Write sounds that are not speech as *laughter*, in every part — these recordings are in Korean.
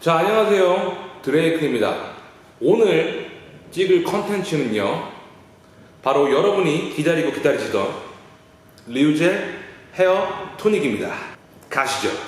자, 안녕하세요. 드레이크입니다. 오늘 찍을 컨텐츠는요, 바로 여러분이 기다리고 기다리시던 리우젤 헤어 토닉입니다. 가시죠.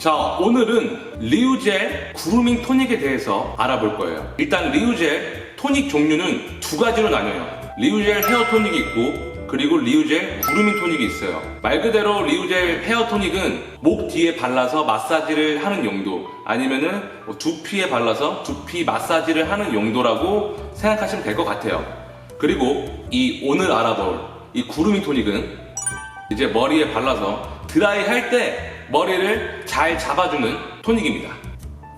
자, 오늘은 리우젤 구루밍 토닉에 대해서 알아볼 거예요. 일단 리우젤 토닉 종류는 두 가지로 나뉘어요. 리우젤 헤어 토닉이 있고 그리고 리우젤 구루밍 토닉이 있어요. 말 그대로 리우젤 헤어 토닉은 목 뒤에 발라서 마사지를 하는 용도 아니면은 뭐 두피에 발라서 두피 마사지를 하는 용도라고 생각하시면 될 것 같아요. 그리고 이 오늘 알아볼 이 구루밍 토닉은 이제 머리에 발라서 드라이 할때 머리를 잘 잡아주는 토닉입니다.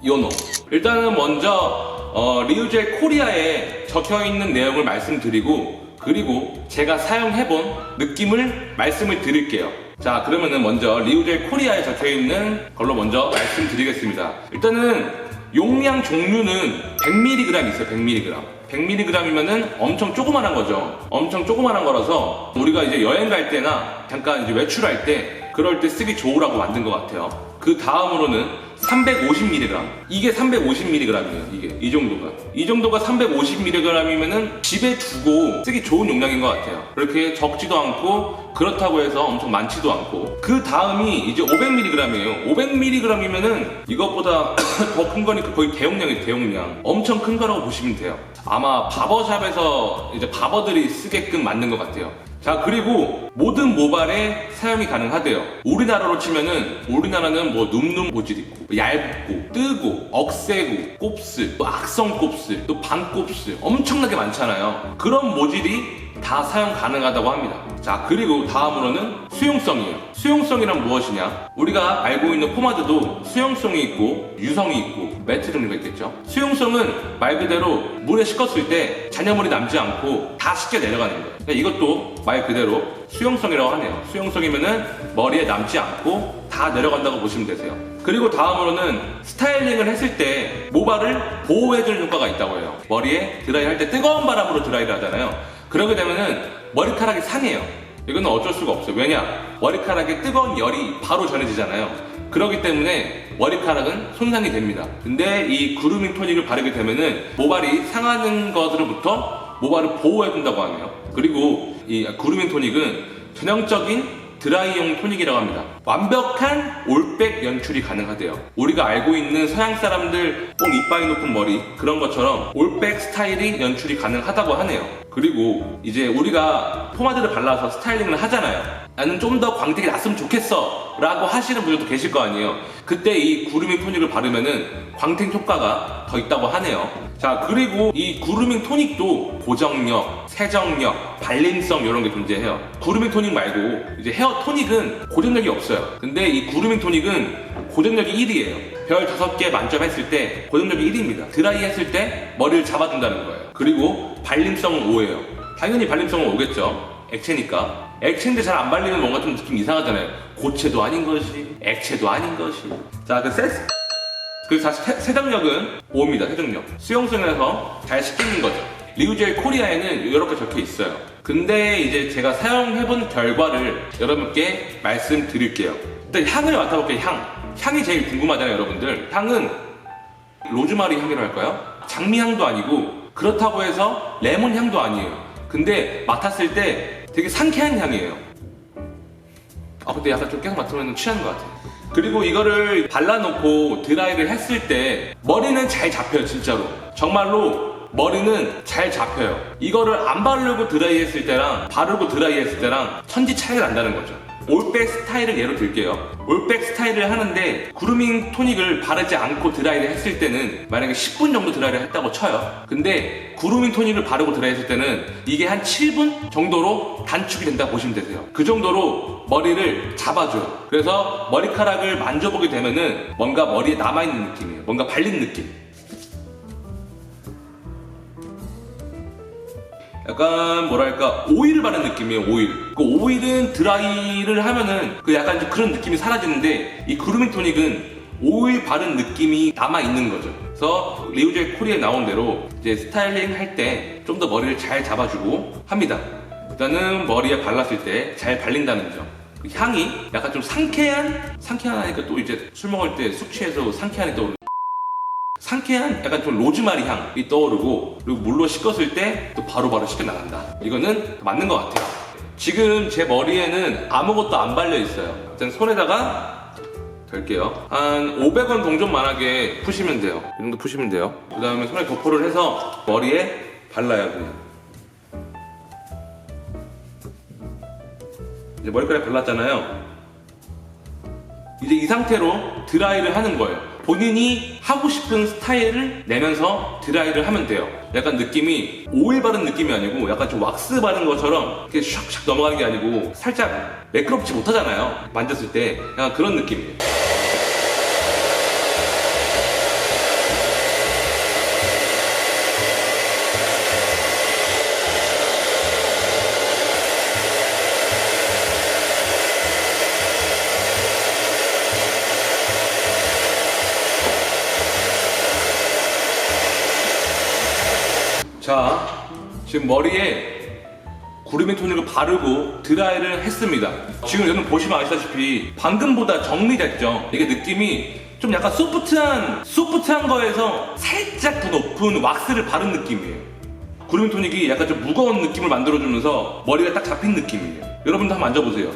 요노. 일단은 먼저 어, 리우젤 코리아에 적혀 있는 내용을 말씀드리고 그리고 제가 사용해본 느낌을 말씀을 드릴게요. 자, 그러면은 먼저 리우젤 코리아에 적혀 있는 걸로 먼저 말씀드리겠습니다. 일단은 용량 종류는 100mg 있어요, 100mg. 100mg이면은 엄청 조그만한 거죠. 엄청 조그만한 거라서 우리가 이제 여행 갈 때나 잠깐 이제 외출할 때 그럴 때 쓰기 좋으라고 만든 것 같아요. 그 다음으로는 350mg. 이게 350mg이에요. 이게 이 정도가. 이 정도가 350mg이면은 집에 두고 쓰기 좋은 용량인 것 같아요. 그렇게 적지도 않고 그렇다고 해서 엄청 많지도 않고. 그 다음이 이제 500mg이에요. 500mg이면은 이것보다 *coughs* 더 큰 거니까 거의 대용량이에요. 대용량. 엄청 큰 거라고 보시면 돼요. 아마 바버샵에서 이제 바버들이 쓰게끔 만든 것 같아요. 자 그리고 모든 모발에 사용이 가능하대요. 우리나라로 치면은 우리나라는 뭐 눔눔 모질 있고 뭐 얇고 뜨고 억세고 곱슬 또 악성 곱슬 또 반곱슬 엄청나게 많잖아요. 그런 모질이 다 사용 가능하다고 합니다. 자 그리고 다음으로는 수용성이에요. 수용성이란 무엇이냐? 우리가 알고 있는 포마드도 수용성이 있고 유성이 있고 매트 종류가 있겠죠? 수용성은 말 그대로 물에 씻었을 때 잔여물이 남지 않고 다 씻겨 내려가는 거예요. 그러니까 이것도 말 그대로 수용성이라고 하네요. 수용성이면은 머리에 남지 않고 다 내려간다고 보시면 되세요. 그리고 다음으로는 스타일링을 했을 때 모발을 보호해주는 효과가 있다고 해요. 머리에 드라이 할 때 뜨거운 바람으로 드라이를 하잖아요 그러게 되면은 머리카락이 상해요 이거는 어쩔 수가 없어요 왜냐 머리카락에 뜨거운 열이 바로 전해지잖아요 그렇기 때문에 머리카락은 손상이 됩니다. 근데 이 그루밍 토닉을 바르게 되면은 모발이 상하는 것으로부터 모발을 보호해준다고 하네요. 그리고 이 그루밍 토닉은 전형적인 드라이용 토닉이라고 합니다. 완벽한 올백 연출이 가능하대요. 우리가 알고 있는 서양 사람들 뽕 이빠이 높은 머리 그런 것처럼 올백 스타일이 연출이 가능하다고 하네요. 그리고 이제 우리가 포마드를 발라서 스타일링을 하잖아요. 나는 좀 더 광택이 났으면 좋겠어 라고 하시는 분들도 계실 거 아니에요. 그때 이 구루밍 토닉을 바르면은 광택 효과가 더 있다고 하네요. 자, 그리고 이 구루밍 토닉도 고정력, 세정력, 발림성 이런 게 존재해요. 구루밍 토닉 말고 이제 헤어 토닉은 고정력이 없어요. 근데 이 구루밍 토닉은 고정력이 1이에요. 별 5개 만점 했을 때 고정력이 1입니다. 드라이 했을 때 머리를 잡아준다는 거예요. 그리고 발림성은 5예요. 당연히 발림성은 5겠죠. 액체니까. 액체인데 잘 안 발리면 뭔가 좀 느낌 이상하잖아요. 고체도 아닌 것이, 액체도 아닌 것이. 자, 그 세스. 그 다시 세- 세정력은 5입니다. 세정력. 수용성에서 잘 씻기는 거죠. 리우젤 코리아에는 이렇게 적혀 있어요. 근데 이제 제가 사용해본 결과를 여러분께 말씀드릴게요. 일단 향을 맡아볼게요. 향. 향이 제일 궁금하잖아요, 여러분들. 향은 로즈마리 향이라고 할까요? 장미 향도 아니고 그렇다고 해서 레몬 향도 아니에요. 근데 맡았을 때 되게 상쾌한 향이에요. 아 근데 약간 좀 계속 맡으면 취하는 것 같아. 그리고 이거를 발라놓고 드라이를 했을 때 머리는 잘 잡혀요 진짜로. 정말로 머리는 잘 잡혀요. 이거를 안 바르고 드라이 했을 때랑 바르고 드라이 했을 때랑 천지 차이가 난다는 거죠. 올백 스타일을 예로 들게요. 올백 스타일을 하는데 구루밍 토닉을 바르지 않고 드라이를 했을 때는 만약에 10분 정도 드라이를 했다고 쳐요. 근데 구루밍 토닉을 바르고 드라이 했을 때는 이게 한 7분 정도로 단축이 된다고 보시면 되세요. 그 정도로 머리를 잡아줘요. 그래서 머리카락을 만져보게 되면은 뭔가 머리에 남아있는 느낌이에요. 뭔가 발린 느낌. 약간 뭐랄까 오일을 바른 느낌이에요 오일 그 오일은 드라이를 하면은 그 약간 좀 그런 느낌이 사라지는데 이 그루밍 토닉은 오일 바른 느낌이 남아 있는 거죠. 그래서 리우젤 코리에 나온 대로 이제 스타일링 할 때 좀 더 머리를 잘 잡아주고 합니다. 일단은 머리에 발랐을 때 잘 발린다는 점. 그 향이 약간 좀 상쾌한 상쾌한 하니까 또 이제 술 먹을 때술 취해서 상쾌한이 떠오르는 상쾌한 약간 좀 로즈마리 향이 떠오르고 그리고 물로 씻었을 때 또 바로바로 씻겨 나간다. 이거는 맞는 것 같아요. 지금 제 머리에는 아무것도 안 발려 있어요. 일단 손에다가 될게요. 한 500원 동전만하게 푸시면 돼요. 이 정도 푸시면 돼요. 그 다음에 손에 도포를 해서 머리에 발라요, 그냥. 이제 머리카락 발랐잖아요. 이제 이 상태로 드라이를 하는 거예요. 본인이 하고 싶은 스타일을 내면서 드라이를 하면 돼요. 약간 느낌이 오일 바른 느낌이 아니고 약간 좀 왁스 바른 것처럼 이렇게 샥샥 넘어가는 게 아니고 살짝 매끄럽지 못하잖아요. 만졌을 때 약간 그런 느낌이에요. 자, 지금 머리에 구루미 토닉을 바르고 드라이를 했습니다. 지금 여러분 보시면 아시다시피 방금보다 정리됐죠? 이게 느낌이 좀 약간 소프트한, 소프트한 거에서 살짝 더 높은 왁스를 바른 느낌이에요. 구루미 토닉이 약간 좀 무거운 느낌을 만들어주면서 머리가 딱 잡힌 느낌이에요. 여러분도 한번 만져보세요.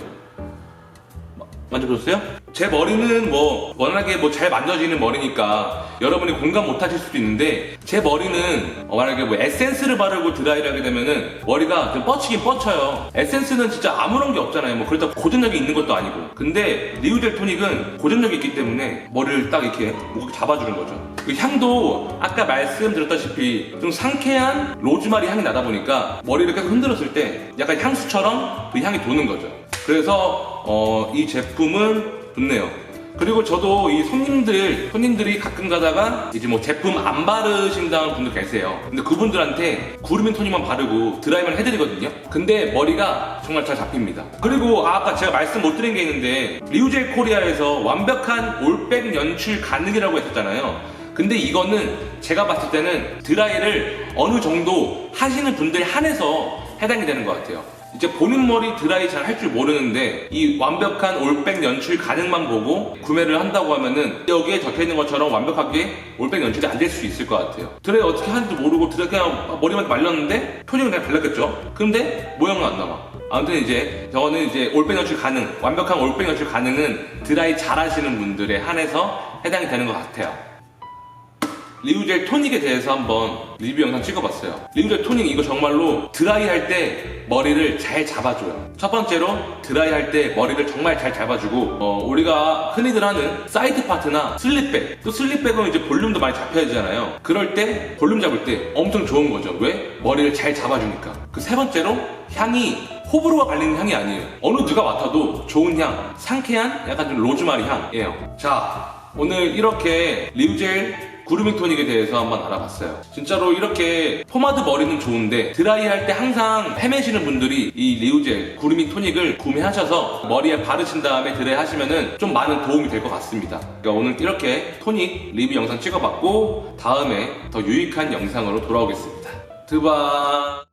마- 만져보셨어요? 제 머리는 뭐 워낙에 뭐 잘 만져지는 머리니까 여러분이 공감 못 하실 수도 있는데 제 머리는 어, 만약에 뭐 에센스를 바르고 드라이를 하게 되면은 머리가 좀 뻗치긴 뻗쳐요. 에센스는 진짜 아무런 게 없잖아요. 뭐 그렇다고 고전력이 있는 것도 아니고. 근데 리우젤 토닉은 고전력이 있기 때문에 머리를 딱 이렇게 목 잡아주는 거죠. 그 향도 아까 말씀드렸다시피 좀 상쾌한 로즈마리 향이 나다 보니까 머리를 계속 흔들었을 때 약간 향수처럼 그 향이 도는 거죠 그래서 어, 이 제품은 좋네요. 그리고 저도 이 손님들, 손님들이 가끔 가다가 이제 뭐 제품 안 바르신다는 분들 계세요. 근데 그분들한테 구르민 토닉만 바르고 드라이만 해드리거든요. 근데 머리가 정말 잘 잡힙니다. 그리고 아, 아까 제가 말씀 못 드린 게 있는데 리우젤 코리아에서 완벽한 올백 연출 가능이라고 했었잖아요. 근데 이거는 제가 봤을 때는 드라이를 어느 정도 하시는 분들에 한해서 해당이 되는 것 같아요. 이제 본인 머리 드라이 잘 할 줄 모르는데 이 완벽한 올백 연출 가능만 보고 구매를 한다고 하면은 여기에 적혀 있는 것처럼 완벽하게 올백 연출이 안 될 수 있을 것 같아요. 드라이 어떻게 하는지 모르고 드라이 그냥 머리만 말렸는데 표정은 그냥 발랐겠죠. 근데 모양은 안 나와. 아무튼 이제 저거는 이제 올백 연출 가능, 완벽한 올백 연출 가능은 드라이 잘 하시는 분들에 한해서 해당이 되는 것 같아요. 리우젤 토닉에 대해서 한번 리뷰 영상 찍어봤어요. 리우젤 토닉 이거 정말로 드라이 할 때 머리를 잘 잡아줘요. 첫 번째로 드라이 할 때 머리를 정말 잘 잡아주고 어, 우리가 흔히들 하는 사이드 파트나 슬립백 또 슬립백은 이제 볼륨도 많이 잡혀야 되잖아요. 그럴 때 볼륨 잡을 때 엄청 좋은 거죠. 왜? 머리를 잘 잡아주니까. 그 세 번째로 향이 호불호가 갈리는 향이 아니에요. 어느 누가 맡아도 좋은 향, 상쾌한 약간 좀 로즈마리 향이에요. 자, 오늘 이렇게 리우젤 구루밍 토닉에 대해서 한번 알아봤어요. 진짜로 이렇게 포마드 머리는 좋은데 드라이 할 때 항상 헤매시는 분들이 이 리우젤 구루밍 토닉을 구매하셔서 머리에 바르신 다음에 드라이 하시면은 좀 많은 도움이 될 것 같습니다. 그러니까 오늘 이렇게 토닉 리뷰 영상 찍어봤고 다음에 더 유익한 영상으로 돌아오겠습니다. 드바